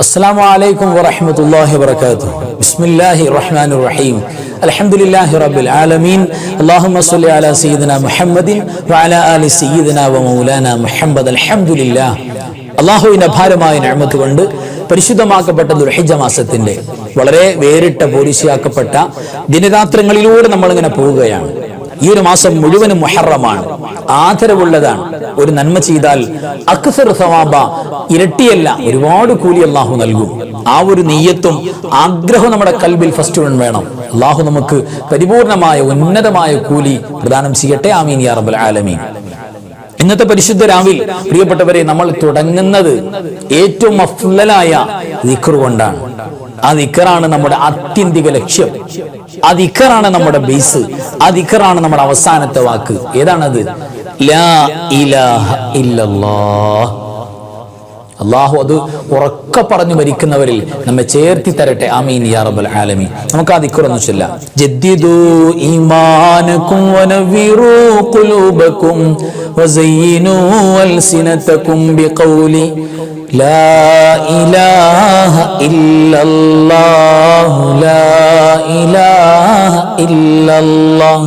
السلام عليكم ورحمة الله وبركاته بسم الله الرحمن الرحيم الحمد لله رب العالمين اللهم صل على سيدنا محمد وعلى آل سيدنا ومولانا محمد الحمد لله അള്ളാഹുവിന്റെ അപാരമായ ഞാമത്ത് കൊണ്ട് പരിശുദ്ധമാക്കപ്പെട്ട ദുർഹിജ മാസത്തിന്റെ വളരെ വേറിട്ട പോലീസിയാക്കപ്പെട്ട ദിനരാത്രങ്ങളിലൂടെ നമ്മളിങ്ങനെ പോവുകയാണ് ഈ ഒരു മാസം മുഴുവനും മുഹറമാണ്. ആദരവുള്ളതാണ്. ഒരു നന്മ ചെയ്താൽ അക്സർ സവാബ ഇരട്ടിയല്ല. ഒരുപാട് കൂലി അള്ളാഹു നൽകും. ആ ഒരു നെയ്യത്തും ആഗ്രഹവും നമ്മുടെ കൽബിൽ ഫസ്റ്റ് വേണം. അള്ളാഹു നമുക്ക് പരിപൂർണമായ ഉന്നതമായ കൂലി പ്രദാനം ചെയ്യട്ടെ. ആമീൻ യാ റബ്ബൽ ആലമീൻ. ഇന്നത്തെ പരിശുദ്ധ രാവിൽ പ്രിയപ്പെട്ടവരെ നമ്മൾ തുടങ്ങുന്നത് ഏറ്റവും അഫ്ലലായ ദിക്കർ കൊണ്ടാണ്. ആ ദിക്കറാണ് നമ്മുടെ ആത്യന്തിക ലക്ഷ്യം. ആ ദിക്കറാണ് നമ്മുടെ ബേസ് ആ ദിക്കറാണ് നമ്മുടെ അവസാനത്തെ വാക്ക്. ഏതാണത്? ലാ ഇലാഹ ഇല്ലല്ലാഹ് അള്ളാഹു അത് ഉറക്ക പറഞ്ഞു മരിക്കുന്നവരിൽ നമ്മെ ചേർത്തി തരട്ടെ. ആമീൻ യാ റബ്ബൽ ആലമീൻ. നമുക്ക് ആ ദിക്കുറൊന്നും ചൊല്ലാം. ജദ്ദിദു ഈമാനകും വനവിറു ഖുലൂബകും വസയ്യിനു അൽസിനതകും ബിഖൗലി ലാ ഇലാഹ ഇല്ലല്ലാഹു ലാ ഇലാഹ ഇല്ലല്ലാഹ്.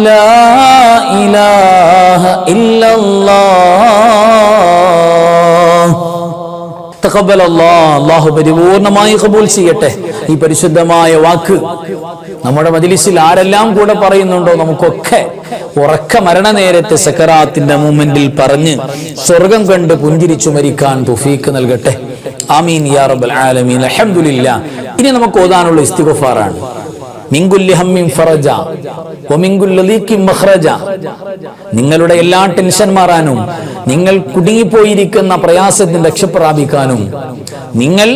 لا إله إلا الله തഖബ്ബൽ അല്ലാഹ് അല്ലാഹു പരിപൂർണമായി കബൂൽ ചെയ്യട്ടെ ഈ പരിശുദ്ധമായ വാക്ക് നമ്മുടെ മജിലിസിൽ ആരെല്ലാം കൂടെ പറയുന്നുണ്ടോ നമുക്കൊക്കെ ഉറക്ക മരണ നേരത്തെ സക്കറാത്തിന്റെ മൂമെന്റിൽ പറഞ്ഞ് സ്വർഗം കണ്ട് പുഞ്ചിരിച്ചു മരിക്കാൻ തുഫീക്ക് നൽകട്ടെ ആമീൻ യാ റബ്ബൽ ആലമീൻ അൽഹംദുലില്ലാ ഇനി നമുക്ക് ഓതാനുള്ള ഇസ്തിഗ്ഫാറാണ് നിങ്ങളുടെ എല്ലാ ടെൻഷൻ മാറാനും നിങ്ങൾ കുടുങ്ങിപ്പോയിരിക്കുന്ന പ്രയാസത്തിന് രക്ഷപ്രാപിക്കാനും നിങ്ങൾ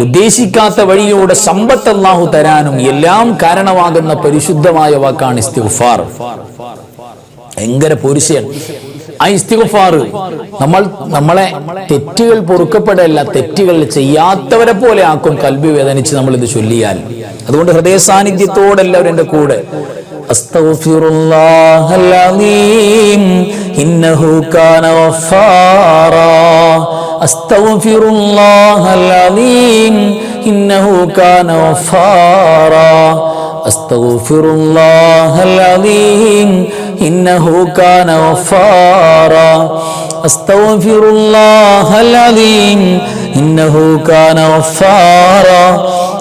ഉദ്ദേശിക്കാത്ത വഴിയോടെ സമ്പത്ത് അള്ളാഹു തരാനും എല്ലാം കാരണമാകുന്ന പരിശുദ്ധമായ വാക്കാണ് ഇസ്തിഫാർ ഭയങ്കര പോരിശയാണ് ആ ഇസ്തിഫാർ നമ്മൾ നമ്മളെ തെറ്റുകൾ പൊറുക്കപ്പെടല്ല തെറ്റുകൾ ചെയ്യാത്തവരെ പോലെ ആക്കും കൽബി വേദനിച്ച് നമ്മൾ ഇത് ചൊല്ലിയാൽ. അതുകൊണ്ട് ഹൃദയ സാന്നിധ്യത്തോടെ എല്ലാവരും കൂടെ അസ്തഗ്ഫിറുല്ലാഹൽ അലീം ഇന്നഹു കാന ഗഫാറാ.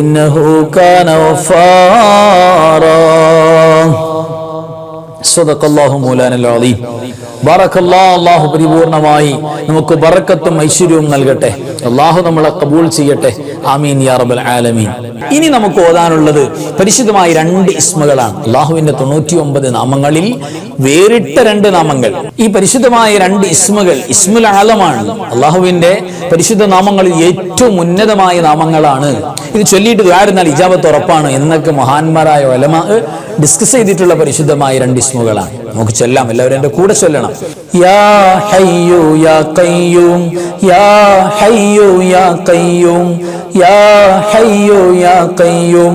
إنه كان غفارا صدق الله مولانا العظيم ബറക്കല്ലാ അള്ളാഹു പരിപൂർണമായി നമുക്ക് ബറക്കത്തും ഐശ്വര്യവും നൽകട്ടെ. അള്ളാഹു നമ്മളെ കബൂൾ ചെയ്യട്ടെ. ആമീൻ യാ റബ്ബൽ ആലമീൻ. ഇനി നമുക്ക് ഓതാനുള്ളത് പരിശുദ്ധമായ രണ്ട് ഇസ്മകളാണ്. അള്ളാഹുവിന്റെ തൊണ്ണൂറ്റി ഒമ്പത് നാമങ്ങളിൽ വേറിട്ട രണ്ട് നാമങ്ങൾ. ഈ പരിശുദ്ധമായ രണ്ട് ഇസ്മകൾ ഇസ്മുൽ ആലമാണ് അള്ളാഹുവിന്റെ പരിശുദ്ധ നാമങ്ങളിൽ ഏറ്റവും ഉന്നതമായ നാമങ്ങളാണ്. ഇത് ചൊല്ലിയിട്ട് ആയിരുന്നാൽ ഇജാബത്ത് ഉറപ്പാണ് എന്നൊക്കെ മഹാന്മാരായ ഒലമ ഡിസ്കസ് ചെയ്തിട്ടുള്ള പരിശുദ്ധമായ രണ്ട് ഇസ്മുകളാണ്. നമുക്ക് ചൊല്ലാം. എല്ലാവരും എന്റെ കൂടെ ചൊല്ലണം. യാ ഹയ്യു യാ കയ്യൂം യാ ഹയ്യു യാ ഖയ്യൂം ইয়া হাইয়ু ইয়া Qayyum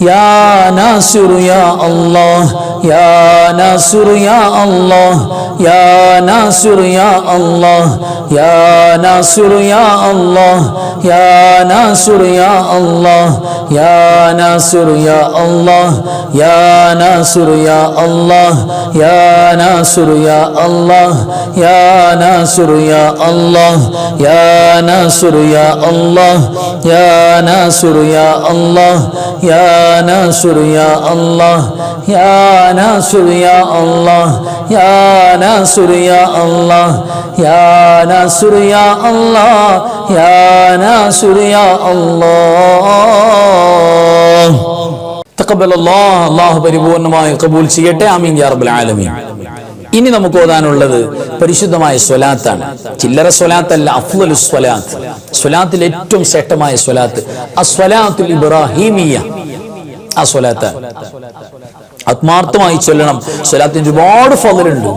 Ya Nasir Ya Allah Ya Nasir Ya Allah Ya Nasir Ya Allah Ya Nasir Ya Allah Ya Nasir Ya Allah Ya Nasir Ya Allah Ya Nasir Ya Allah Ya Nasir Ya Allah Ya Nasir Ya Allah Ya Nasir Ya Allah Ya Nasir Ya Allah Ya നാസുർ യാ അല്ലാഹ് യാ നാസുർ യാ അല്ലാഹ് യാ നാസുർ യാ അല്ലാഹ് യാ നാസുർ യാ അല്ലാഹ് യാ നാസുർ യാ അല്ലാഹ് തഖബ്ബൽ الله അല്ലാഹു പരിപൂർണമായി കബൂൽ ചെയ്യട്ടെ. ആമീൻ യാ റബ്ബൽ ആലമീൻ. ഇനി നമുക്ക് ഓതാനുള്ളത് പരിശുദ്ധമായ സ്വലാത്താണ്. ചില്ലറ സ്വലാത്തല്ല അഫ്ലു സ്വലാത്ത്. സ്വലാത്തിൽ ഏറ്റവും ശ്രേഷ്ഠമായ സ്വലാത്ത് അസ്വലാത്തുൽ ഇബ്രാഹീമിയ. ആ സ്വലാത്ത് ആത്മാർത്ഥമായി ചൊല്ലണം സ്വലാത്തിന് ഒരുപാട് ഫലുണ്ട്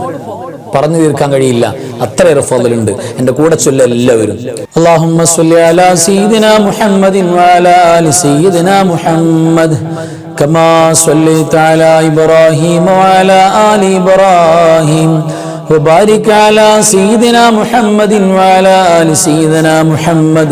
പറഞ്ഞു തീർക്കാൻ കഴിയില്ല അത്രയേറെ ഫലുണ്ട് എന്റെ കൂടെ ചൊല്ല എല്ലാവരും അല്ലാഹുമ്മ സ്വല്ലി അലാ സയ്യിദിനാ മുഹമ്മദിൻ വഅലാ ആലി സയ്യിദിനാ മുഹമ്മദ് كما صليت على إبراهيم وعلى آل إبراهيم وبارك على سيدنا محمد وعلى آل سيدنا محمد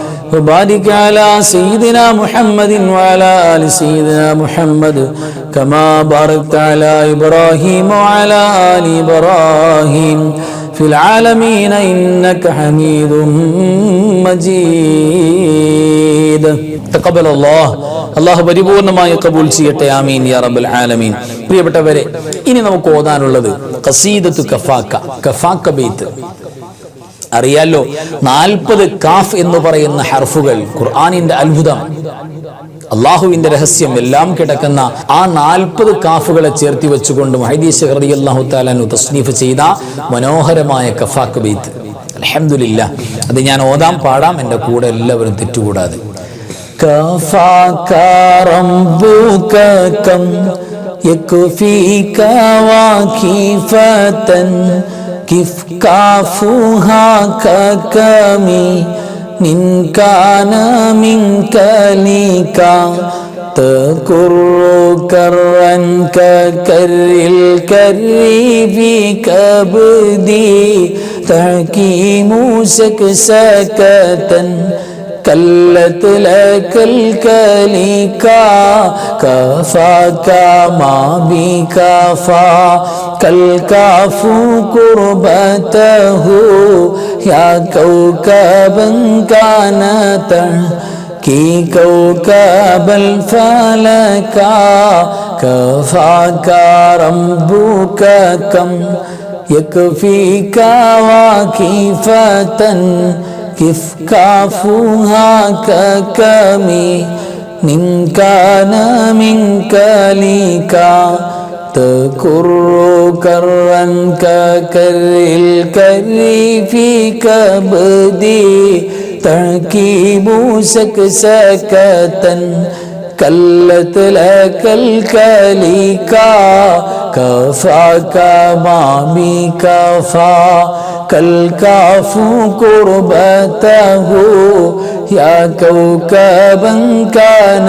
وبارك على سيدنا محمد وعلى آل سيدنا محمد كما باركت على إبراهيم وعلى آل إبراهيم في العالمين إنك حميد مجيد تقبل الله അള്ളാഹു പരിപൂർണമായി കബൂൽ ചെയ്യട്ടെ ആമീൻ യാ റബ്ബൽ ആലമീൻ പ്രിയപ്പെട്ടവരെ ഇനി നമുക്ക് ഓതാനുള്ളത് ഖസീദത്തു കഫാക്ക കഫാക്ക ബെയ്ത്ത് അറിയാലോ നാൽപ്പത് കാഫ് എന്ന് പറയുന്ന ഹർഫുകൾ ഖുർആാനിന്റെ അത്ഭുതം അള്ളാഹുവിന്റെ രഹസ്യം എല്ലാം കിടക്കുന്ന ആ നാൽപ്പത് കാഫുകളെ ചേർത്തി വെച്ചുകൊണ്ട് മഹദീസ് ഹർദി അള്ളാഹു താലാനു തസ്നീഫ് ചെയ്ത മനോഹരമായ കഫാക്ക് ബെയ്ത്ത് അലഹമില്ല അത് ഞാൻ ഓതാം പാടാം എൻ്റെ കൂടെ എല്ലാവരും തെറ്റുകൂടാതെ كفاك ربك كم يكفيك واكفة كيف كافوها ككمي من كان منك لك تكر كرا ككر الكر في كبدي تحكيم سكسكة كلت لك الكليكا كفاك ما بكفا كالكاف كربته يا كوكبا كان كي كوكب الفلكا كفاك ربك كم يكفيك واكفة كيف كافوها ككمي من كان منك ليكا تكر كرا ككر الكر في كبدي تركيب سكسكة كلت لك الكليكا كفاك ما بكفا كالكاف كربته يا كوكبا كان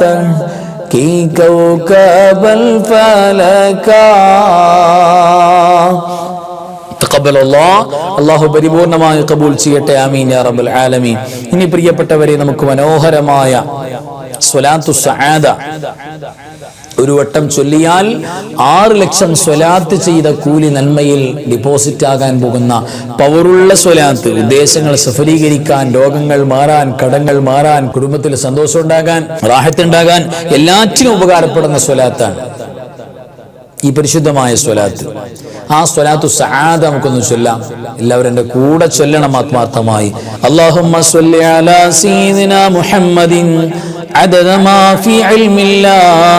تركي كوكب الفلكا തഖബ്ബൽ അല്ലാഹ് അല്ലാഹു പരിപൂർണമായി കബൂൽ ചെയ്യട്ടെ ആമീൻ യാ റബ്ബൽ ആലമീൻ ഇനി പ്രിയപ്പെട്ടവരെ നമുക്ക് മനോഹരമായ സ്വലാത്തു സആദ ഒരു വട്ടം ചൊല്ലിയാൽ ആറ് ലക്ഷം സ്വലാത്ത് ചെയ്ത കൂലി നന്മയിൽ ഡിപ്പോസിറ്റ് ആകാൻ പോകുന്ന പവറുള്ള സ്വലാത്ത് ഉദ്ദേശങ്ങൾ സഫലീകരിക്കാൻ രോഗങ്ങൾ മാറാൻ കടങ്ങൾ മാറാൻ കുടുംബത്തിൽ സന്തോഷം ഉണ്ടാകാൻ റാഹത്തുണ്ടാകാൻ എല്ലാറ്റിനും ഉപകാരപ്പെടുന്ന സ്വലാത്താണ് ഈ പരിശുദ്ധമായ സ്വലാത്ത് ആ സ്വലാത്തു സആദ നമുക്കൊന്ന് ചൊല്ലാം എല്ലാവരും എൻ്റെ കൂടെ ചൊല്ലണം ആത്മാർത്ഥമായി അല്ലാഹുമ്മ സ്വല്ലി അലാ സീദിന മുഹമ്മദിൻ عدد ما في علم الله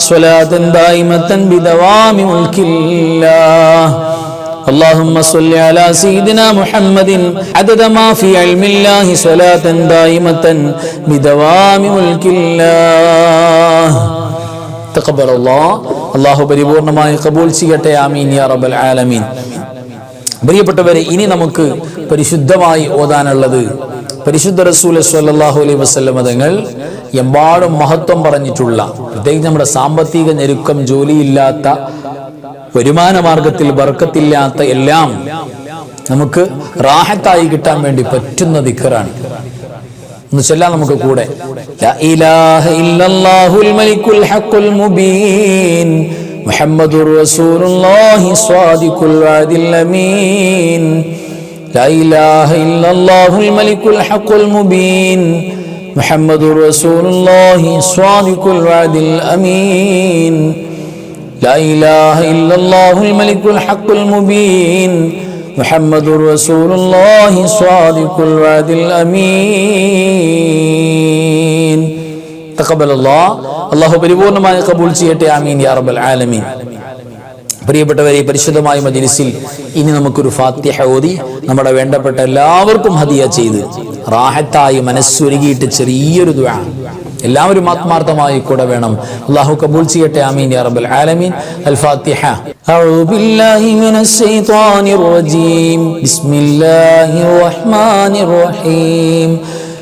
صلاة دائمة بدوام ملك الله اللهم صل على سيدنا محمد عدد ما في علم الله صلاة دائمة بدوام ملك الله തഖബ്ബൽ അള്ളാഹു പരിപൂർണമായി കബൂൽ ചെയ്യട്ടെ ആമീൻ യാ റബ്ബൽ ആലമീൻ പ്രിയപ്പെട്ടവരെ ഇനി നമുക്ക് പരിശുദ്ധമായി ഓതാനുള്ളത് പരിശുദ്ധ റസൂൽ സ്വല്ലല്ലാഹു അലൈഹി വസല്ലം തങ്ങൾ എമ്പാടും മഹത്വം പറഞ്ഞിട്ടുള്ള പ്രത്യേകിച്ച് നമ്മുടെ സാമ്പത്തിക ഞെരുക്കം ജോലിയില്ലാത്ത വരുമാന മാർഗത്തിൽ വർക്കത്തില്ലാത്ത എല്ലാം നമുക്ക് റാഹത്തായി കിട്ടാൻ വേണ്ടി പറ്റുന്ന ദിക്കറാണ്. ഒന്ന് ചെല്ലാം നമുക്ക് കൂടെ. മുഹമ്മദുർ റസൂലുള്ളാഹി സ്വാദിഖുൽ വാദിൽ അമീൻ. لا إله إلا الله الملك الحق المبين محمد رسول الله صادق الوعد الأمين لا إله إلا الله الملك الحق المبين محمد رسول الله صادق الوعد الأمين تقبل الله الله പരിപൂർണമായി കബൂൽ ചെയ്യട്ടെ ആമീൻ യാ റബ്ബൽ ആലമീൻ പ്രിയപ്പെട്ടവരെ ഈ പരിശുദ്ധമായ മജിലിസിൽ ഇനി നമുക്കൊരു ഫാത്തിഹ ഓതി നമ്മുടെ വേണ്ടപ്പെട്ട എല്ലാവർക്കും ഹദിയ ചെയ്ത് റാഹത്തായി മനസ്സൊരുകിയിട്ട് ചെറിയൊരു ദുആ എല്ലാവരും ആത്മാർത്ഥമായി കൂടെ വേണം അള്ളാഹു കബൂൽ ചെയ്യട്ടെ ആമീൻ യാ റബ്ബൽ ആലമീൻ അൽ ഫാത്തിഹ أعوذ بالله من الشيطان الرجيم بسم الله الرحمن الرحيم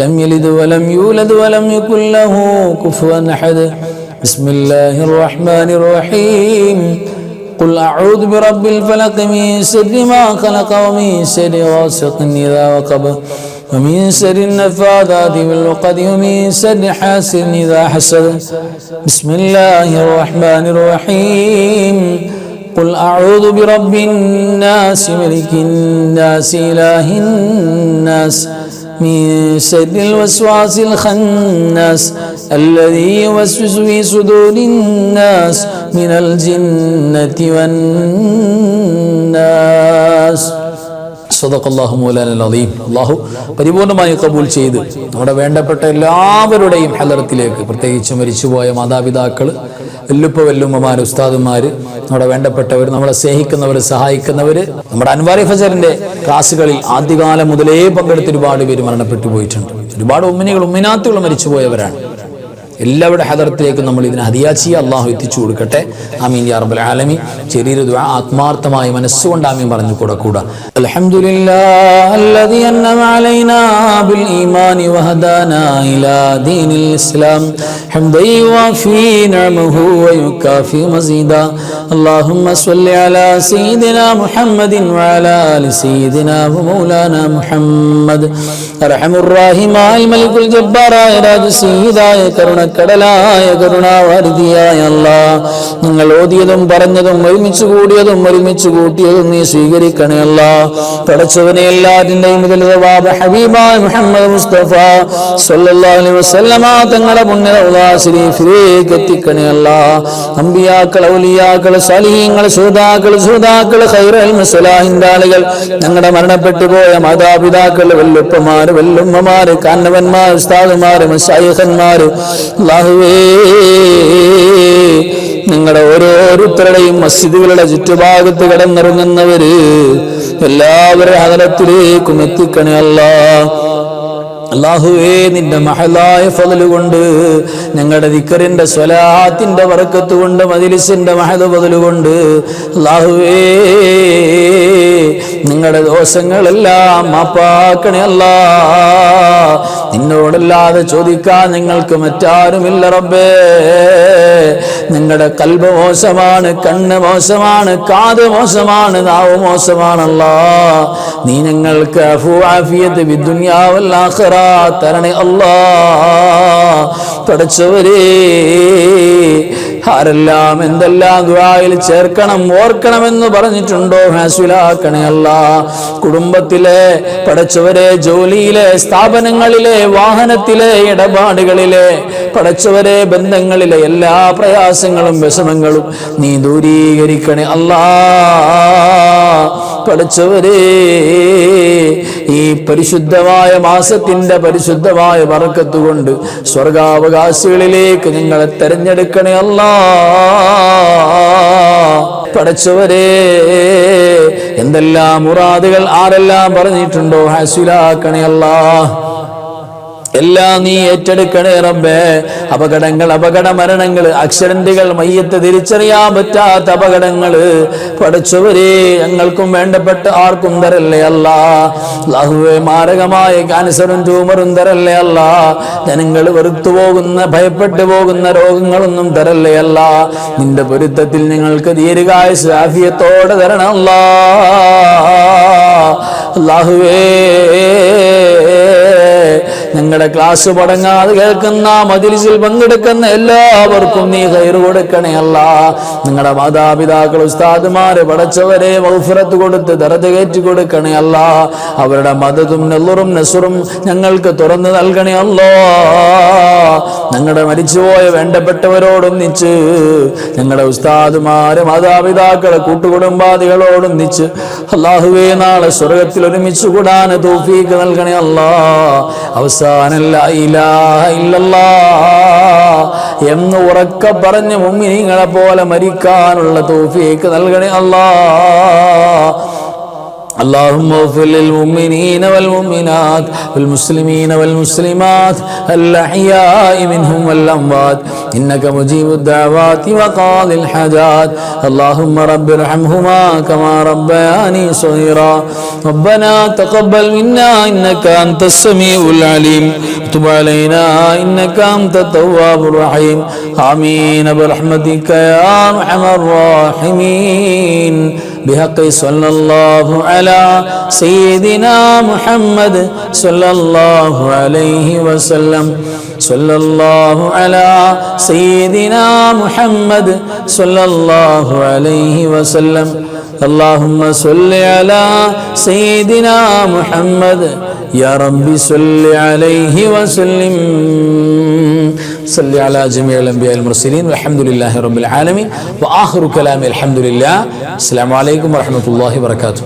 لم يلد ولم يولد ولم يكن له كفوا أحد. بسم الله الرحمن الرحيم. قل أعوذ برب الفلق من شر ما خلق ومن شر غاسق إذا وقب ومن شر النفاذات بالعقد ومن شر حاسد إذا حسد. بسم الله الرحمن الرحيم. قل أعوذ برب الناس ملك الناس إله الناس. من شر الوسواس الخناس الذي يوسوس في صدور الناس من الجنة والناس സദഖല്ലാഹു മൗലാന അലീം അള്ളാഹു പരിപൂർണമായി കബൂൽ ചെയ്ത് നമ്മുടെ വേണ്ടപ്പെട്ട എല്ലാവരുടെയും ഹലറത്തിലേക്ക് പ്രത്യേകിച്ച് മരിച്ചുപോയ മാതാപിതാക്കൾ വല്ലുപ്പ വല്ലുമ്മമാർ ഉസ്താദുമാർ നമ്മുടെ വേണ്ടപ്പെട്ടവർ നമ്മളെ സ്നേഹിക്കുന്നവർ സഹായിക്കുന്നവർ നമ്മുടെ അൻവാരി ഫസറിന്റെ ക്ലാസ്സുകളിൽ ആദ്യകാലം മുതലേ പങ്കെടുത്ത് ഒരുപാട് പേര് മരണപ്പെട്ടു പോയിട്ടുണ്ട്. ഒരുപാട് ഉമ്മിനികൾ ഉമ്മിനാത്തുകൾ മരിച്ചുപോയവരാണ്. എല്ലാവരുടെ ഹദർത്തിലേക്കും നമ്മൾ ഇതിനെ ഹദിയാച്ചി അള്ളാഹു എത്തിച്ചു കൊടുക്കട്ടെ. അമീൻ യാ റബ്ബൽ ആലമി ചെറിയൊരു ദുആ ആത്മാർത്ഥമായി മനസ്സുകൊണ്ട് ആമീൻ പറഞ്ഞു കൂടെ കൂടാ അൽഹംദുലില്ലാഹി അൽദി അൻഅമ അലൈനാ ബിൽ ഈമാനി വഹദാനാ ഇലാ ദീനിൽ ഇസ്ലാം. ഹംദൻ യുവഫി നിഅമഹു വയുകാഫി മസീദാ. اللهم صل على سيدنا محمد وعلى آل سيدنا ومولانا محمد أرحم الراحم الملك الجبار കരുണക്കടലായ കരുണാവാരിധിയായ നിങ്ങൾ ഓതിയതും പറഞ്ഞതും ഒരുമിച്ച് കൂടിയതും ഒരുമിച്ച് കൂട്ടിയതും നീ സ്വീകരിക്കണേ അല്ല പടച്ചവനെ മുതൽ ഹബീബായ മുഹമ്മദ് മുസ്തഫ വസല്ലമ തങ്ങളുടെ മുന്നിൽ ആളുകൾ ഞങ്ങളുടെ മരണപ്പെട്ടു പോയ മാതാപിതാക്കൾ വല്ലുപ്പമാര് വല്ലുമ്മമാര് കാന്നവന്മാർ ഉസ്താദുമാര് മശായിഖന്മാര് അല്ലാഹുവേ നിങ്ങളുടെ ഓരോരുത്തരുടെയും മസ്ജിദുകളുടെ ചുറ്റുഭാഗത്ത് കിടന്നിറങ്ങുന്നവര് എല്ലാവരുടെ അകലത്തിലേക്കും എത്തിക്കണേ അല്ലാ അള്ളാഹുവേ നിന്റെ മഹലായ ഫതൽ കൊണ്ട് ഞങ്ങളുടെ ദിക്കറിന്റെ സ്വലാത്തിന്റെ വറക്കത്ത് കൊണ്ട് മതിലിസിന്റെ മഹല ഫതൽ കൊണ്ട് അള്ളാഹുവേ നിങ്ങളുടെ ദോഷങ്ങളെല്ലാം മാപ്പാക്കണേ അല്ല. നിന്നോടല്ലാതെ ചോദിക്കാൻ നിങ്ങൾക്ക് മറ്റാരുമില്ല റബ്ബേ. നിങ്ങളുടെ കൽബ് മോശമാണ് കണ്ണ് മോശമാണ് കാത് മോശമാണ് നാവ് മോശമാണല്ലോ നീ ഞങ്ങൾക്ക് വിദുന്യാവല്ലാഖറ തരണേ അല്ലാ പഠിച്ചവരെ ആരെല്ലാം എന്തെല്ലാം ദുആയിൽ ചേർക്കണം ഓർക്കണമെന്ന് പറഞ്ഞിട്ടുണ്ടോ? ഹാസുലാക്കണേ അല്ല കുടുംബത്തിലെ പഠിച്ചവരെ ജോലിയിലെ സ്ഥാപനങ്ങളിലെ വാഹനത്തിലെ ഇടപാടുകളിലെ പഠിച്ചവരെ ബന്ധങ്ങളിലെ എല്ലാ പ്രയാസങ്ങളും വിഷമങ്ങളും നീ ദൂരീകരിക്കണേ അല്ലാ. പഠിച്ചവരേ ഈ പരിശുദ്ധമായ മാസത്തിന്റെ പരിശുദ്ധമായ വറക്കത്തുകൊണ്ട് സ്വർഗാവകാശികളിലേക്ക് നിങ്ങളെ തെരഞ്ഞെടുക്കണേ അല്ലാ. പഠിച്ചവരെ എന്തെല്ലാം മുറാദുകൾ ആരെല്ലാം പറഞ്ഞിട്ടുണ്ടോ ഹാസുലാക്കണേ അല്ലാ. എല്ലാം നീ ഏറ്റെടുക്കണേ റബ്ബേ. അപകടങ്ങൾ അപകട മരണങ്ങൾ ആക്സിഡന്റുകൾ മയ്യത്ത് തിരിച്ചറിയാൻ പറ്റാത്ത അപകടങ്ങൾ പഠിച്ചവരെ ഞങ്ങൾക്കും വേണ്ടപ്പെട്ട ആർക്കും തരല്ലേ അല്ല. ലഹുവെ മാരകമായ ക്യാൻസറും ട്യൂമറും തരല്ലേ അല്ല. ജനങ്ങൾ വെറുത്തു പോകുന്ന ഭയപ്പെട്ടു പോകുന്ന രോഗങ്ങളൊന്നും തരല്ലേ അല്ല. നിന്റെ പൊരുത്തത്തിൽ നിങ്ങൾക്ക് ദീർഘായുസ് ആഫിയത്തോടെ തരണം അല്ലാഹുവേ. ഞങ്ങളുടെ ക്ലാസ് പടങ്ങാതെ കേൾക്കുന്ന മതിലിസിൽ പങ്കെടുക്കുന്ന എല്ലാവർക്കും നീ കയറ് കൊടുക്കണേ അല്ല. നിങ്ങളുടെ മാതാപിതാക്കൾ ഉസ്താദുമാര് പടച്ചവരെ മൗഫിറത്ത് കൊടുത്ത് ദറത് കയറ്റി കൊടുക്കണേ അല്ല. അവരുടെ മതതും നെല്ലുറും നെസുറും ഞങ്ങൾക്ക് തുറന്നു നൽകണേ അല്ലോ. ഞങ്ങളുടെ മരിച്ചുപോയ വേണ്ടപ്പെട്ടവരോടൊന്നിച്ച് ഞങ്ങളുടെ ഉസ്താദുമാരെ മാതാപിതാക്കളെ കൂട്ടുകുടുംബാദികളോടൊന്നിച്ച് അള്ളാഹുവേ നാളെ സ്വർഗത്തിൽ ഒരുമിച്ച് കൂടാൻ തോഫീക്ക് നൽകണേ അല്ലാ. എന്ന് ഉറക്ക പറഞ്ഞ് മുമ്മിനിങ്ങളെ പോലെ മരിക്കാനുള്ള തോഫിയേക്ക് നൽകണേ അല്ലാ اللهم اغفر للمؤمنين والمؤمنات والمسلمين والمسلمات الأحياء منهم والأموات. إنك مجيب الدعوات وقاضي الحاجات. اللهم رب ارحمهما كما ربياني صغيرا. ربنا تقبل منا إنك أنت السميع العليم. تب علينا إنك أنت التواب الرحيم. آمين. برحمتك يا أرحم الراحمين. بحق صلى الله على سيدنا محمد صلى الله عليه وسلم. صلى الله على سيدنا محمد صلى الله عليه وسلم. اللهم صل على سيدنا محمد. يا رب صل عليه وسلم. صل على جميع الأنبياء المرسلين والحمد لله رب العالمين وآخر كلام الحمد لله السلام عليكم ورحمة الله وبركاته